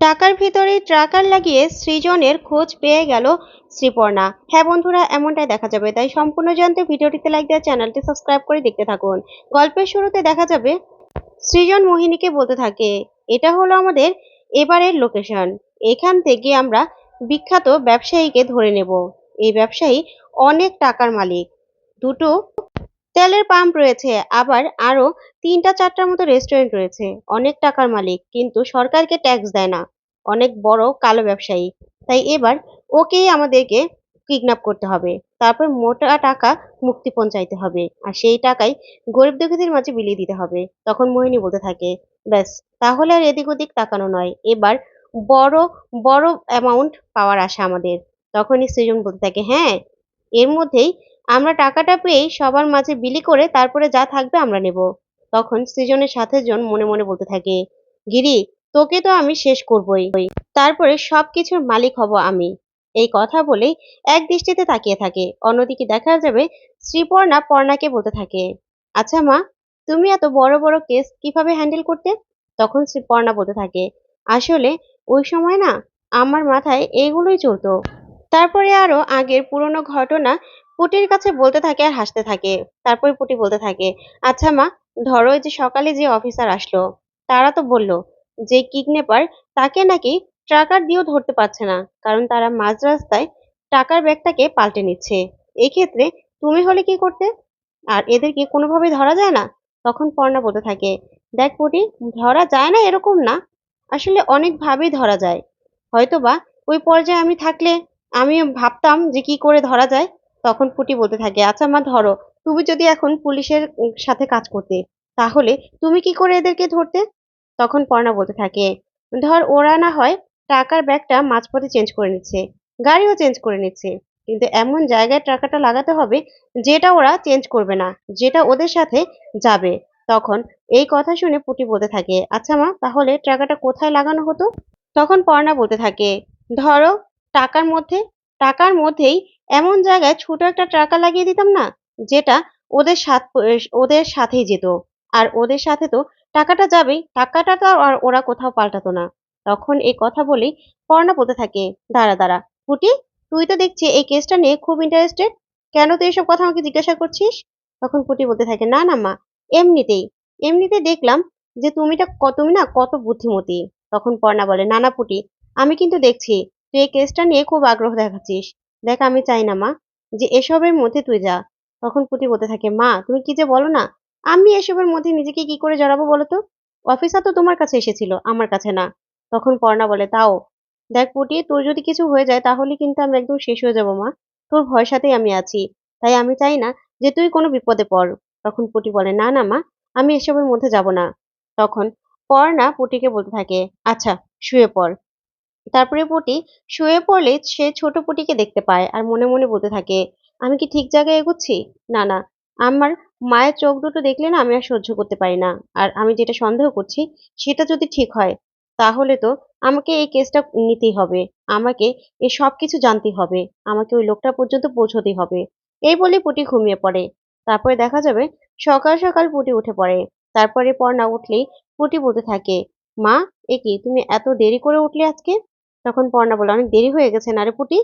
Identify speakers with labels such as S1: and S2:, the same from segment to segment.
S1: টাকার ভিতরে ট্রাকার লাগিয়ে সৃজনের খোঁজ পেয়ে গেল শ্রীপর্ণা। হ্যাঁ বন্ধুরা, এমনটাই দেখা যাবে। তাই সম্পূর্ণ জানতে ভিডিওটিতে লাইক দেওয়া চ্যানেলটি সাবস্ক্রাইব করে দেখতে থাকুন। গল্পের শুরুতে দেখা যাবে, সৃজন মোহিনীকে বলতে থাকে, এটা হলো আমাদের এবারের লোকেশন এখান থেকে আমরা বিখ্যাত ব্যবসায়ীকে ধরে নেব। এই ব্যবসায়ী অনেক টাকার মালিক। দুটো তেলের পাম্প রয়েছে, আবার আরও তিনটা চারটার মতো রেস্টুরেন্ট রয়েছে। অনেক টাকার মালিক, কিন্তু সরকারকে ট্যাক্স দেয় না। অনেক বড় কালো ব্যবসায়ী। তাই এবার ওকেই আমাদেরকে কিডন্যাপ করতে হবে। তারপর মোটা টাকা মুক্তিপণ চাইতে হবে। আর সেই টাকাই গরিব দুঃখীদের মাঝে বিলিয়ে দিতে হবে। তখন মোহিনী বলতে থাকে, ব্যাস, তাহলে আর এদিক ওদিক তাকানো নয়। এবার বড় বড় অ্যামাউন্ট পাওয়ার আশা আমাদের। তখনই সৃজন বলতে থাকে হ্যাঁ এর মধ্যেই আমরা টাকাটা পেয়েই সবার মাঝে বিলি করে তারপরে যা থাকবে আমরা নেব। তখন সৃজনের সাথে জন মনে মনে বলতে থাকে, গিরি, তোকে তো আমি শেষ করবই। তারপরে সবকিছুর মালিক হব আমি। এই কথা বলেই এক দৃষ্টিতে তাকিয়ে থাকে। অন্যদিকে দেখা যাবে শ্রীপর্ণা পর্ণাকে বলতে থাকে আচ্ছা মা, তুমি এত বড় বড় কেস কীভাবে হ্যান্ডেল করতে? তখন শ্রীপর্ণা বলতে থাকে, আসলে ওই সময় না, আমার মাথায় এইগুলোই চলতো। তারপরে আরও আগের পুরনো ঘটনা পুটির কাছে বলতে থাকে আর হাসতে থাকে। তারপরে পুটি বলতে থাকে আচ্ছা মা, ধরো যে সকালে যে অফিসার আসলো, তারা তো বলল যে কিডন্যাপার তাকে নাকি ট্রাকার দিয়েও ধরতে পারছে না, কারণ তারা মাঝ রাস্তায় টাকার ব্যাগটাকে পাল্টে নিচ্ছে। এই ক্ষেত্রে তুমি হলে কি করতে? আর এদেরকে কোনোভাবে ধরা যায় না? তখন পর্ণা বলতে থাকে, দেখ পুটি, ধরা যায় না এরকম না। আসলে অনেকভাবেই ধরা যায়। হয়তোবা ওই পর্যায়ে আমি থাকলে আমি ভাবতাম যে কি করে ধরা যায়। তখন পুটি বলতে থাকে আচ্ছা মা, ধরো, তুমি যদি এখন পুলিশের সাথে কাজ করতে, তাহলে তুমি কি করে এদেরকে ধরতে? তখন পর্ণা বলতে থাকে, ধর, ওরা না হয় টাকার ব্যাগটা মাঝপথে চেঞ্জ করে নিচ্ছে, গাড়িও চেঞ্জ করে নিচ্ছে, কিন্তু এমন জায়গায় টাকাটা লাগাতে হবে যেটা ওরা চেঞ্জ করবে না, যেটা ওদের সাথে যাবে। তখন এই কথা শুনে পুটি বলতে থাকে আচ্ছা মা, তাহলে টাকাটা কোথায় লাগানো হতো? তখন পর্ণা বলতে থাকে, ধরো, টাকার মধ্যে, টাকার মধ্যেই এমন জায়গায় ছোট একটা টাকা লাগিয়ে দিতাম না, যেটা ওদের সাথ ওদের সাথেই যেত। আর ওদের সাথে তো টাকাটা যাবেই, টাকাটা তো আর ওরা কোথাও পাল্টাতো না। তখন এই কথা বলেই পর্ণা বলতে থাকে, দাঁড়া দাঁড়া পুটি তুই তো দেখছি এই কেসটা নিয়ে খুব ইন্টারেস্টেড কেন তুই এসব কথা আমাকে জিজ্ঞাসা করছিস? তখন পুটি বলতে থাকে, না না, মা, এমনিতেই এমনিতে দেখলাম যে তুমিটা তুমি না কত বুদ্ধিমতী। তখন পর্ণা বলে, না না পুটি আমি কিন্তু দেখছি, তুই এই কেসটা নিয়ে খুব আগ্রহ দেখাচ্ছিস। দেখ, আমি চাই না, মা, যে এসবের মধ্যে তুই যা। তখন পুটি বলতে থাকে, মা, তুমি কি যে বলো না, আমি এসবের মধ্যে নিজেকে কি করে জড়াবো বলো তো? অফিসার তো তোমার কাছে এসেছিল, আমার কাছে না। তখন পর্ণা বলে, তাও। দেখ পুটি তোর যদি কিছু হয়ে যায়, তাহলে কিন্তু আমি একদম শেষ হয়ে যাব, মা। তোর ভরসাতেই আমি আছি, তাই আমি চাই না যে তুই কোনো বিপদে পড়। তখন পুটি বলে, না না, মা, আমি এসবের মধ্যে যাব না। তখন পর্ণা পুটিকে বলতে থাকে আচ্ছা শুয়ে পড়। তারপরে পুটি শুয়ে পড়লে সে ছোট পুটিকে দেখতে পায় আর মনে মনে বলতে থাকে, আমি কি ঠিক জায়গায় এগোচ্ছি? না না, আমার মায়ের চোখ দুটো দেখলে না আমি আর সহ্য করতে পারি না। আর আমি যেটা সন্দেহ করছি সেটা যদি ঠিক হয়, তাহলে তো আমাকে এই কেসটা নিতেই হবে। আমাকে এ সব কিছু জানতে হবে। আমাকে ওই লোকটা পর্যন্ত পৌঁছতেই হবে। এই বলে পুটি ঘুমিয়ে পড়ে। তারপরে দেখা যাবে সকাল সকাল পুটি উঠে পড়ে। তারপরে পর না উঠলেই পুটি বলতে থাকে, মা, এ কি তুমি এত দেরি করে উঠলে আজকে? তখন পর্ণা বলে অনেক দেরি হয়ে গেছে না রে পুটি?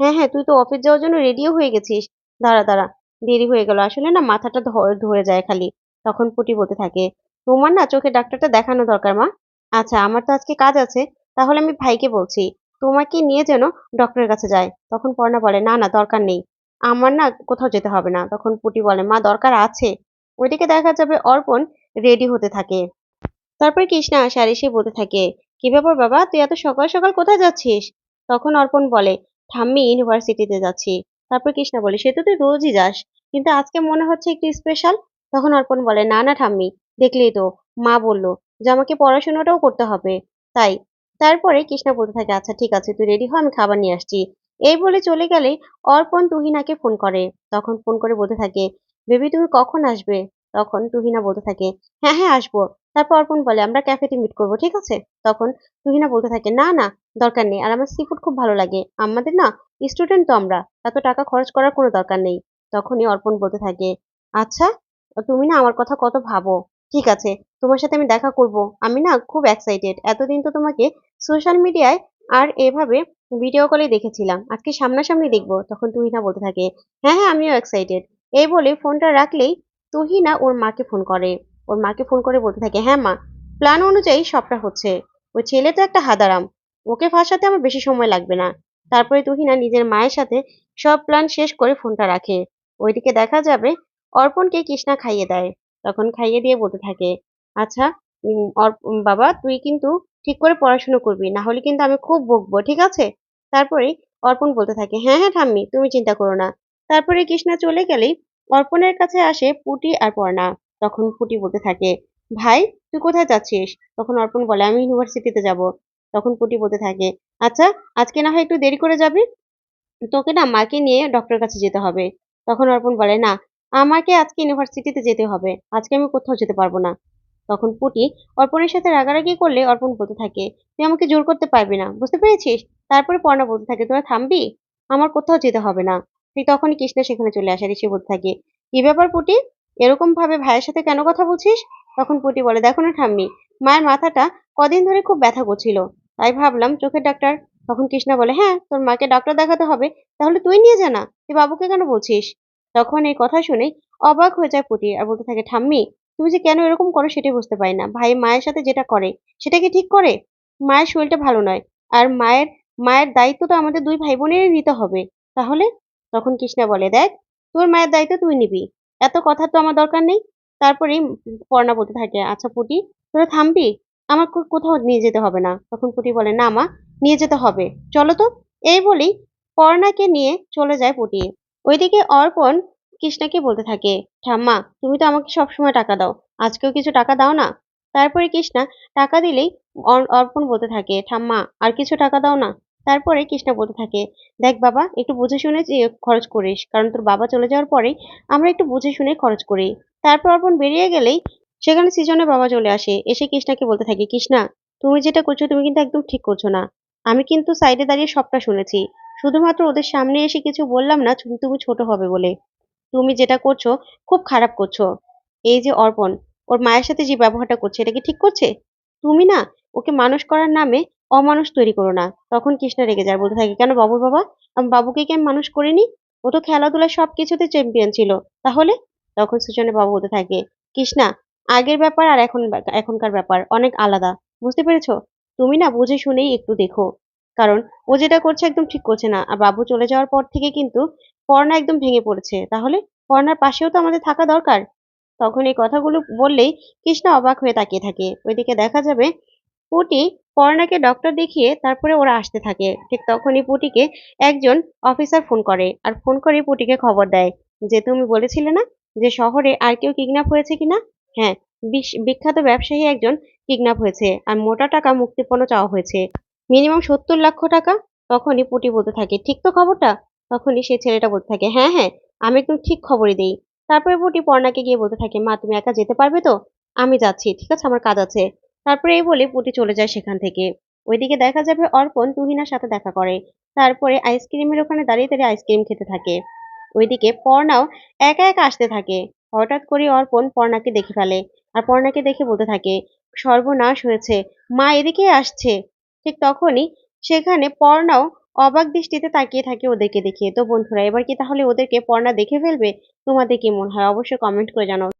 S1: হ্যাঁ হ্যাঁ তুই তো অফিস যাওয়ার জন্য রেডিও হয়ে গেছিস। দাঁড়া দাঁড়া, দেরি হয়ে গেল। আসলে না মাথাটা ধরে যায় খালি। তখন পুটি বলতে থাকে, তোমার না চোখে ডাক্তারটা দেখানো দরকার মা। আচ্ছা আমার তো আজকে কাজ আছে, তাহলে আমি ভাইকে বলছি, তোমাকে নিয়ে যেন ডক্টরের কাছে যায় তখন পর্ণা বলে, না না, দরকার নেই। আমার না কোথাও যেতে হবে না। তখন পুটি বলে, মা, দরকার আছে। ওইদিকে দেখা যাবে অর্পণ রেডি হতে থাকে। তারপরে কৃষ্ণা আসে আর এসে বলতে থাকে কি ব্যাপার বাবা? তুই এত সকাল সকাল কোথায় যাচ্ছিস? তখন অর্পণ বলে, ঠাম্মি, ইউনিভার্সিটিতে যাচ্ছি। তারপর কৃষ্ণা বলে, সে তো তুই রোজই যাস, কিন্তু আজকে মনে হচ্ছে একটু স্পেশাল তখন অর্পণ বলে, না না, ঠাম্মি, দেখলেই তো। মা বলল, যে আমাকে পড়াশোনাটাও করতে হবে। তাই, তারপরে কৃষ্ণা বলতে থাকে আচ্ছা ঠিক আছে, তুই রেডি হ, আমি খাবার নিয়ে আসছি। এই বলে চলে গেলে অর্পণ তুহিনাকে ফোন করে। তখন ফোন করে বলতে থাকে, বেবি, তুমি কখন আসবে? তখন তুহিনা বলতে থাকে হ্যাঁ হ্যাঁ আসব। তারপর অর্পণ বলে, আমরা ক্যাফেতে মিট করব, ঠিক আছে? তখন তুহিনা বলতে থাকে, না না, দরকার নেই। আর আমার সি ফুড খুব ভালো লাগে। আমাদের না স্টুডেন্ট তো আমরা। এত টাকা খরচ করার কোনো দরকার নেই। তখনই অর্পণ বলতে থাকে আচ্ছা তুমি না আমার কথা কত ভাবো? ঠিক আছে, তোমার সাথে আমি দেখা করব। আমি না খুব এক্সাইটেড এতদিন তো তোমাকে সোশ্যাল মিডিয়ায় আর এভাবে ভিডিও কলে দেখেছিলাম। আজকে সামনাসামনি দেখব। তখন তুহিনা বলতে থাকে হ্যাঁ হ্যাঁ আমিও এক্সাইটেড এই বলে ফোনটা রাখলেই তুহিনা ওর মাকে ফোন করে। ওর মাকে ফোন করে বলতে থাকে হ্যাঁ মা প্ল্যান অনুযায়ী সবটা হচ্ছে। ওই ছেলে তো একটা হাদারাম। ওকে ফাঁসাতে আমার বেশি সময় লাগবে না। তারপরে তুহিনা নিজের মায়ের সাথে সব প্ল্যান শেষ করে ফোনটা রাখে। ওইদিকে দেখা যাবে অর্পণকে কৃষ্ণা খাইয়ে দেয়। তখন খাইয়ে দিয়ে বলতে থাকে আচ্ছা বাবা, তুই কিন্তু ঠিক করে পড়াশোনা করবি, না হলে কিন্তু আমি খুব বকবো, ঠিক আছে? তারপরে অর্পণ বলতে থাকে হ্যাঁ হ্যাঁ ঠাম্মি, তুমি চিন্তা করো না। তারপরে কৃষ্ণা চলে গেলেই অর্পণের কাছে আসে পুটি আর পর্ণা তখন পুটি বলতে থাকে, ভাই, তুই কোথায় যাচ্ছিস? তখন অর্পণ বলে, আমি ইউনিভার্সিটিতে যাব। তখন পুটি বলতে থাকে আচ্ছা আজকে না হয় একটু দেরি করে যাবি? তোকে না মাকে নিয়ে ডক্টরের কাছে যেতে হবে। তখন অর্পণ বলে, না, আমাকে আজকে ইউনিভার্সিটিতে যেতে হবে। আজকে আমি কোথাও যেতে পারব না। তখন পুটি অর্পণের সাথে রাগারাগি করলে অর্পণ বলতে থাকে, তুই আমাকে জোর করতে পারবি না, বুঝতে পেরেছিস? তারপরে পর্ণা বলতে থাকে, তোরা থামবি? আমার কোথাও যেতে হবে না। ঠিক তখনই কৃষ্ণা সেখানে চলে আসে এসে বলতে থাকে, কি ব্যাপার পুটি? এরকম ভাবে ভাইয়ের সাথে কেন কথা বলছিস? তখন পুটি বলে, দেখো না ঠাম্মি, মায়ের মাথাটা কদিন ধরে খুব ব্যথা করছিল। তাই ভাবলাম চোখের ডাক্তার। তখন কৃষ্ণা বলে হ্যাঁ তোর মাকে ডাক্তার দেখাতে হবে, তাহলে তুই নিয়ে যা না, তুই বাবুকে কেন বলছিস? তখন এই কথা শুনে অবাক হয়ে যায় পুটি আর বলতে থাকে, ঠাম্মি, তুমি যে কেন এরকম করো সেটাই বুঝতে পারি না। ভাই মায়ের সাথে যেটা করে, সেটা কি ঠিক করে? মায়ের শরীরটা ভালো নয় আর মায়ের মায়ের দায়িত্ব তো আমাদের দুই ভাই বোনেরই নিতে হবে। তাহলে? তখন কৃষ্ণা বলে, দেখ, তোর মায়ের দায়িত্ব তুই নিবি। এত কথা তো আমার দরকার নেই। তারপরেই পর্ণা বলতে থাকে আচ্ছা পুটি, তোরা থামবি? আমার কোথাও নিয়ে যেতে হবে না। তখন পুটি বলে, না মা, নিয়ে যেতে হবে। চলো তো। এই বলি পর্ণাকে নিয়ে চলে যায় পুটি। ওইদিকে অর্পণ কৃষ্ণাকে বলতে থাকে, ঠাম্মা, তুমি তো আমাকে সবসময় টাকা দাও। আজকেও কিছু টাকা দাও না? তারপরে কৃষ্ণা, টাকা দিলেই অর্পণ বলতে থাকে, ঠাম্মা, আর কিছু টাকা দাও না? তারপরে কৃষ্ণা বলতে থাকে, দেখ বাবা, একটু বুঝে শুনে খরচ করিস, কারণ তোর বাবা চলে যাওয়ার পরেই আমরা একটু বুঝে শুনে খরচ করি। তারপর অর্পণ বেরিয়ে গেলেই সেখানে সৃজনের বাবা চলে আসে। এসে কৃষ্ণাকে বলতে থাকে, কৃষ্ণা, তুমি যেটা করছ তুমি কিন্তু একদম ঠিক করছ না। আমি কিন্তু সাইডে দাঁড়িয়ে সবটা শুনেছি। শুধুমাত্র ওদের সামনে এসে কিছু বললাম না তুমি ছোট হবে বলে। তুমি যেটা করছ খুব খারাপ করছ। এই যে অর্পণ, ওর মায়ের সাথে যে ব্যবহারটা করছে, এটা কি ঠিক করছে? তুমি না, ওকে মানুষ করার নামে অমানুষ তৈরি করো না। তখন কৃষ্ণা রেগে যায়, বলতে থাকে, কেন বাবুর বাবা? আমি, বাবুকে কি আমি মানুষ করিনি? ও তো খেলাধুলায় সব কিছুতে চ্যাম্পিয়ন ছিল। তাহলে? তখন সুজনের বাবু বলতে থাকে, কৃষ্ণা, আগের ব্যাপার আর এখন এখনকার ব্যাপার অনেক আলাদা। বুঝতে পেরেছ? তুমি না বুঝে শুনেই একটু দেখো। কারণ ও যেটা করছে একদম ঠিক করছে না। আর বাবু চলে যাওয়ার পর থেকে কিন্তু পর্ণা একদম ভেঙে পড়েছে। তাহলে পর্ণার পাশেও তো আমাদের থাকা দরকার? তখন এই কথাগুলো বললেই কৃষ্ণা অবাক হয়ে তাকিয়ে থাকে। ওইদিকে দেখা যাবে পুটি পর্ণাকে ডক্টর দেখিয়ে তারপরে ওরা আসতে থাকে। ঠিক তখনই পুটিকে একজন অফিসার ফোন করে আর ফোন করে পুটিকে খবর দেয় যে, তুমি বলেছিলে না যে, শহরে আর কেউ কিডন্যাপ হয়েছে কিনা? হ্যাঁ বিখ্যাত ব্যবসায়ী একজন কিডন্যাপ হয়েছে আর মোটা টাকা মুক্তিপণ চাওয়া হয়েছে। মিনিমাম সত্তর লক্ষ টাকা? তখনই পুটি বলতে থাকে, ঠিক তো খবরটা? তখনই সে ছেলেটা বলতে থাকে হ্যাঁ হ্যাঁ আমি একদম ঠিক খবরই দিই। তারপরে পুটি পর্ণাকে গিয়ে বলতে থাকে, মা, তুমি একা যেতে পারবে তো? আমি যাচ্ছি, ঠিক আছে, আমার কাজ আছে। তারপরে এই বলে পুটি চলে যায় সেখান থেকে। ওইদিকে দেখা যাবে অর্পণ তুহিনার সাথে দেখা করে। তারপরে আইসক্রিমের ওখানে দাঁড়িয়ে দাঁড়িয়ে আইসক্রিম খেতে থাকে। ওইদিকে পর্ণাও একা একা আসতে থাকে। হঠাৎ করে অর্পণ পর্ণাকে দেখে ফেলে আর পর্ণাকে দেখে বলতে থাকে, সর্বনাশ হয়েছে, মা এদিকে আসছে। ঠিক তখনই সেখানে পর্ণাও অবাক দৃষ্টিতে তাকিয়ে থাকে ওদেরকে দেখে। তো বন্ধুরা, এবার কি তাহলে ওদেরকে পর্ণা দেখে ফেলবে? তোমাদের কি মনে হয়? অবশ্যই কমেন্ট করে জানাও।